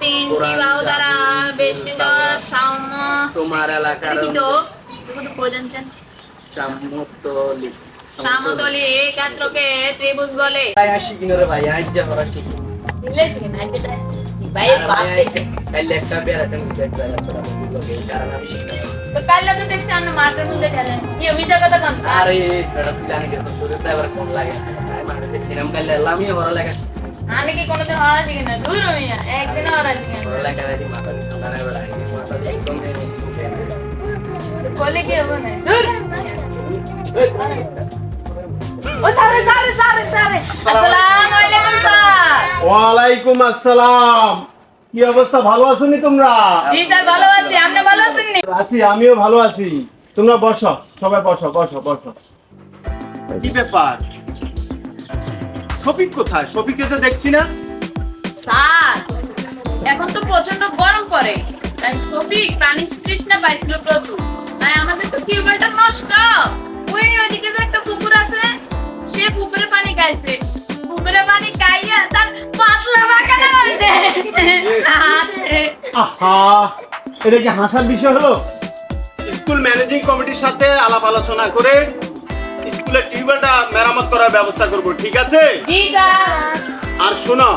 তিনটি বাহু দ্বারা বেষ্টিত সাম্য তোমার এলাকার লিখিত। শুধু প্রয়োজনছেন সামতলি সামতলি এই ক্ষেত্রকে ত্রিভুজ বলে। ভাই আসি কিনরে আজ যা ঠিক। আরে আমি কি কোনোদিন হওয়া শিখি না দূর মিয়া একদিন হওয়া শিখি বলে কি হবে না? দূর। ও সারে সারে সারে সারে। আসসালামু আলাইকুম স্যার। ওয়ালাইকুম আসসালাম। কি অবস্থা? ভালো আছো নি তোমরা? জি স্যার ভালো আছি। আপনি ভালো আছেন নি? আছি আমিও ভালো আছি। তোমরা বসো সবাই বসো বসো বসো। কি ব্যাপার? শফিক কোথায়? শফিককে যে দেখছি না। স্যার এখন তো প্রচণ্ড গরম পড়ে। তাই সফিক প্রাণী তৃষ্ণা পাইছিল প্রচুর। তাই আমাদের তো টিউবওয়েলটা নষ্ট। ওই ওইদিকে যে একটা পুকুর আছে সে পুকুরে পানি খাইছে পুকুরে পানি খাইয়া তার পাতলা বাগানে হয়েছে আহা এটা কি হাসার বিষয় হলো? স্কুল ম্যানেজিং কমিটির সাথে আলাপ আলোচনা করে স্কুলের টিউবওয়েলটা মেরামত করার ব্যবস্থা করব ঠিক আছে? জি স্যার আর শোনো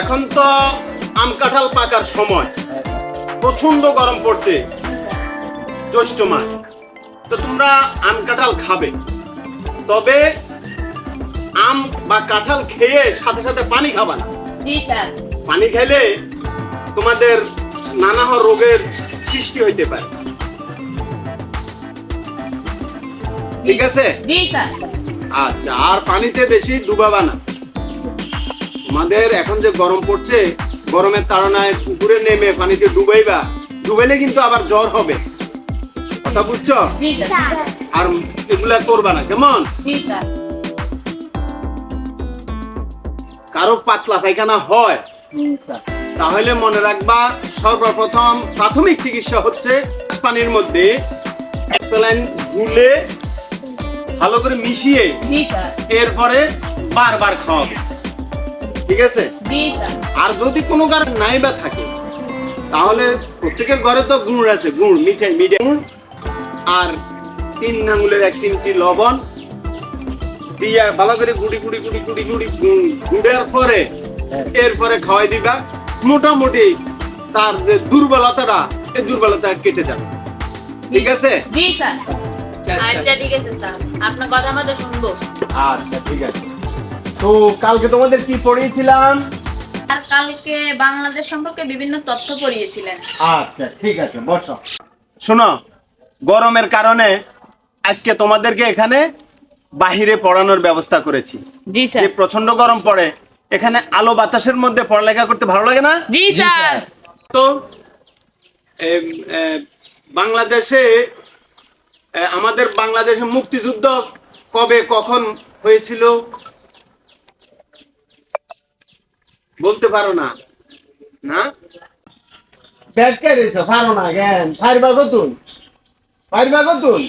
এখন তো আম কাঁঠাল পাকার সময়। প্রচণ্ড গরম পড়ছে। জ্যৈষ্ঠ মাস। তো তোমরা আম কাঁঠাল খাবে। তবে আম বা কাঁঠাল খেয়ে সাথে সাথে পানি খাবা না। জি স্যার পানি খেলে তোমাদের নানা রোগের সৃষ্টি হইতে পারে। ঠিক আছে? আচ্ছা আর পানিতে বেশি ডুবাবা না। আমাদের এখন যে গরম পড়ছে গরমের তাড়নায় পুকুরে নেমে পানিতে ডুবাইবা ডুবাইলে কিন্তু আবার জ্বর হবে। কথা বুঝছ? আর এগুলা করবা না কেমন? কারও পাতলা পায়খানা হয় তাহলে মনে রাখবা সর্বপ্রথম প্রাথমিক চিকিৎসা হচ্ছে পানির মধ্যে গুলে ভালো করে মিশিয়ে এরপরে বারবার খাওয়াবে। ঠিক আছে? আর যদি কোনো কারণ নাই বা থাকে তাহলে প্রত্যেকের ঘরে তো গুড় আছে গুড় মিঠাই মিঠাই গুড় আর তিন আঙুলের এক চিমটি লবণ দিয়া ভালো করে গুড়ি গুড়ি গুড়ি গুড়ি গুড়ি গুড়- গুড়ের পরে এরপরে খাওয়াই দিবা। মোটামুটি তার যে দুর্বলতাটা এই দুর্বলতা কেটে যাবে। ঠিক আছে? জি স্যার। আচ্ছা ঠিক আছে স্যার। আপনার কথা মতো শুনব। আচ্ছা ঠিক আছে। তো কালকে তোমাদের কি পড়িয়েছিলাম? আর কালকে বাংলাদেশ সম্পর্কে বিভিন্ন তথ্য পড়িয়েছিলেন। আচ্ছা ঠিক আছে বসো। শোনো গরমের কারণে আজকে তোমাদেরকে এখানে বাহিরে পড়ানোর ব্যবস্থা করেছি। জি যে প্রচণ্ড গরম পড়ে এখানে আলো বাতাসের মধ্যে পড়ালেখা করতে ভালো লাগে না? জি স্যার। তো বাংলাদেশে এ, আমাদের বাংলাদেশে মুক্তিযুদ্ধ কবে কখন হয়েছিল? বলতে পারো না। না? ব্যাট কেড়েছ পারো না জ্ঞান। ফাইরবা কতুন ফাইরবা কতুন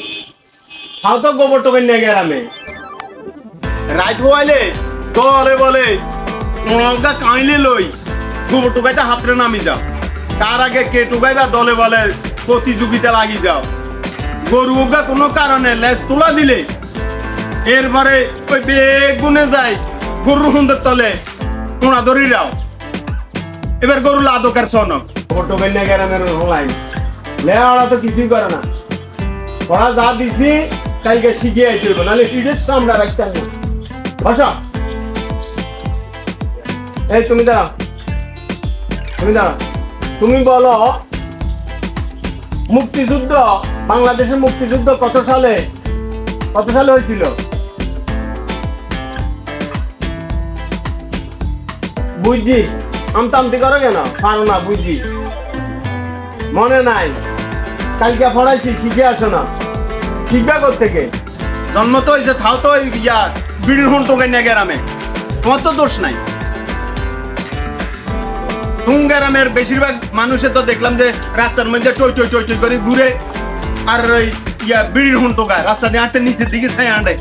খাও তো গোবর টোকেন নিয়ে গেরামে। রাইট হওয়াইলে দলে বলে কাইলে লই গোবর টোকাইতে হাতরে নামি যাও। তার আগে কে টুকাইবা? দলে বলে প্রতিযোগিতা লাগি যাও। গরু ওগা কোনো কারণে লেজ তোলা দিলে এরপরে ওই বেগুনে যায় গরুর হুন্দের তলে কোনা ধরি রাও। এবার গরু লাদকের সনক। ফটো বেনে গেরামের হলাই লেওয়ালা তো কিছুই করে না। পড়া যা দিছি, কালকে শিখিয়ে আইতে হইব, নাহলে ইডের সামরা রাখতেন না। বসো। এই তুমি দাঁড়াও। তুমি দাঁড়াও। তুমি বলো, মুক্তিযুদ্ধ বাংলাদেশের মুক্তিযুদ্ধ কত সালে? কত সালে হয়েছিল? বুঝছি? আমতামতি করো কেন? পারো না, বুঝছি। মনে নাই। কালকে পড়াইছি, শিখে আসো না। শিখবে থেকে জন্ম তো হয়েছে থাও তো ইয়া, বিড়ির হুন টোকে নিয়ে গেরামে। তোমার তো দোষ নাই। টুঙ্গারামের বেশিরভাগ মানুষে তো দেখলাম যে রাস্তার মধ্যে টই টই টই টই করে ঘুরে আর ওই ইয়া বিড়ির হুন টোকায় রাস্তা দিয়ে হাঁটতে নিচের দিকে ছাই আঁটে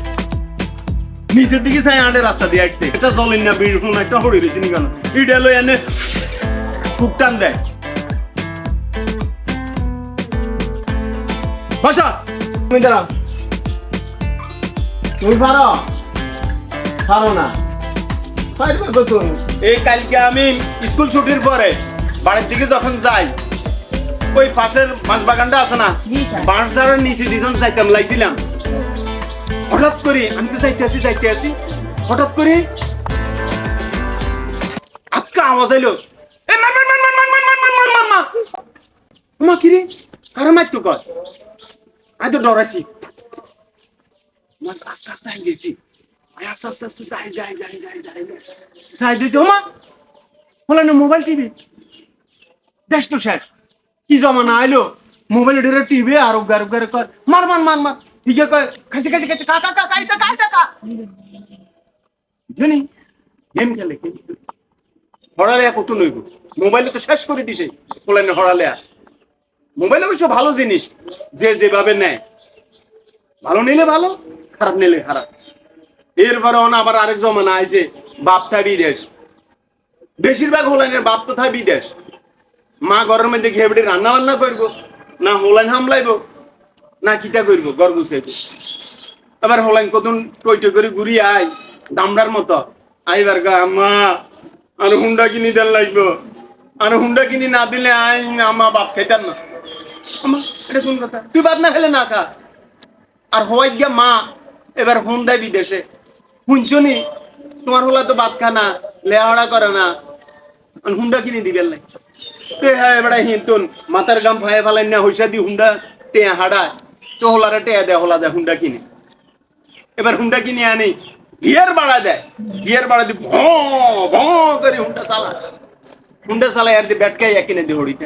নিচের দিকে ছাই আঁটে রাস্তা দিয়ে হাঁটতে এটা জলেন না বিড়ির হুন একটা হড়ি রয়েছে নি কেন? এটা লই এনে খুব টান দেয়। বসা। তুমি দাঁড়াও। তুমি পারো? পারো না? এই কালকে আমি স্কুল ছুটির পরে বাড়ির দিকে যখন যাই ওই পাশের বাঁশ বাগানটা আছে না বাঁশ ঝাড়ের নিচে দিতাম চাইতাম লাইছিলাম হঠাৎ করে আমি তো চাইতে আছি চাইতে আছি হঠাৎ করে আটকা আওয়াজ আইলো মা কিরে কারও কর আমি তো ডরাইছি আস্তে আস্তে আই আস্তে আস্তে আস্তে যাই যাই যাই যাই যাই যাই দিয়েছি মা বলে না মোবাইল টিভি দেশ তো শেষ কি জমানা আইলো? মোবাইল ডেরে টিভি আর উগার উগার কর। মার মার মার মার। ইয়ে কয় খাইছে খাইছে খাইছে। কা কা কা কাইটা কাইটা কা জানি গেম খেলে গেম খেলে। হরালে কত নইব মোবাইলে তো শেষ করে দিছে বলেন হরালে মোবাইল অবশ্য ভালো জিনিস, যে যেভাবে নেয়। ভালো নিলে ভালো, খারাপ নিলে খারাপ। এরপরে অন আবার আরেক জমানা আইছে, বাপ বাপটা বিদেশ। বেশিরভাগ হোলাইনের বাপ তো থাকে বিদেশ। মা ঘরের মধ্যে ঘেবড়ি রান্না বান্না করব, না হোলাইন হামলাইব, না কিটা করব, ঘর গুছাইব। এবার হোলাইন কতন টইটই করে ঘুরি আই দামড়ার মতো। আইবার গা আম্মা আর হুন্ডা কিনি দেন লাগব। আর হুন্ডা কিনি না দিলে আই আমা বাপ খাইতাম না। আমা, এটা কোন কথা? তুই বাদ না খেলে না খা। আর হওয়াই গিয়া মা, এবার ফোন দেয় বিদেশে শুনছনি তোমার হোলা তো বাদ খানা লেহাড়া করে না। হুন্ডা কিনে দিবেন নাই তে হ্যাঁ এবার হিন্তুন, মাথার গাম ফায়ে ফেলাই না হইসা দি হুন্ডা টে হাড়া। তো হোলারে টে দেয় হোলা দেয় হুন্ডা কিনে। এবার হুন্ডা কিনে আনি গিয়ার বাড়া দেয়। গিয়ার বাড়া দি ভঁ ভঁ করে হুন্ডা চালা। হুন্ডা চালা আর দি ব্যাটকাই কিনে দি হড়িতে।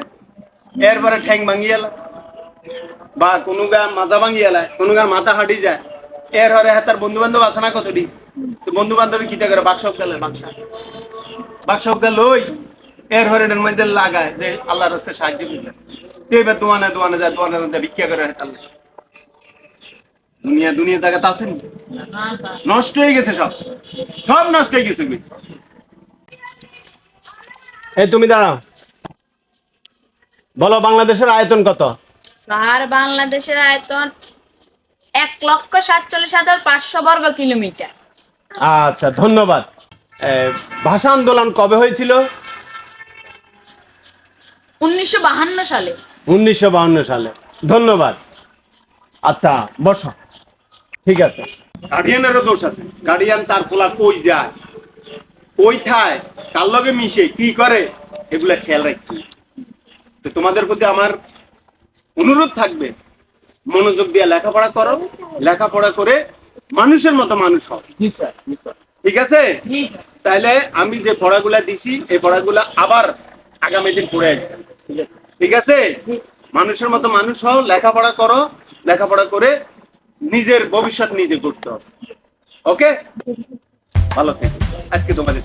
এরপরে ঠ্যাং ভাঙি এলা। বা কোনো গা মাজা ভাঙি এলা, কোনো গা মাথা হাঁটি যায়। এর হরে হাতার বন্ধু বান্ধব আছে না কতটি? বন্ধু বান্ধবী কিটা করে? বাক্সক গেলে বাক্সা। বাক্সক গেল ওই। এর হরেনের মধ্যে লাগায় যে আল্লাহ রাস্তায় সাহায্য করবে। এবার দোয়ানে দোয়ানে যায় দোয়ানে দোয়ানে ভিক্ষা করে দুনিয়া দুনিয়া জায়গাতে? নষ্ট হয়ে গেছে সব। সব নষ্ট হয়ে গেছে। এই তুমি দাঁড়াও। বলো বাংলাদেশের আয়তন কত? স্যার বাংলাদেশের আয়তন এক লক্ষ সাতচল্লিশ হাজার পাঁচশো বর্গ কিলোমিটার। আচ্ছা ধন্যবাদ। ভাষা আন্দোলন কবে হয়েছিল? উনিশশো বাহান্ন সালে। উনিশশো বাহান্ন সালে। ধন্যবাদ। আচ্ছা বসো। ঠিক আছে। গার্ডিয়ানেরও দোষ আছে। গার্ডিয়ান তার ফোলা কই যায়? কই থায় কার লগে মিশে কি করে? এগুলা খেয়াল রাখি। তো তোমাদের প্রতি আমার অনুরোধ থাকবে মনোযোগ দিয়ে লেখাপড়া করো। লেখাপড়া করে মানুষের মতো মানুষ হও। ঠিক আছে? তাহলে আমি যে পড়াগুলা দিছি এই পড়াগুলা আবার আগামী দিন পড়ে আসবে। ঠিক আছে? মানুষের মতো মানুষ হও, লেখাপড়া করো, লেখাপড়া করে নিজের ভবিষ্যৎ নিজে করতে হবে। ওকে ভালো থেকো। আজকে তোমাদের।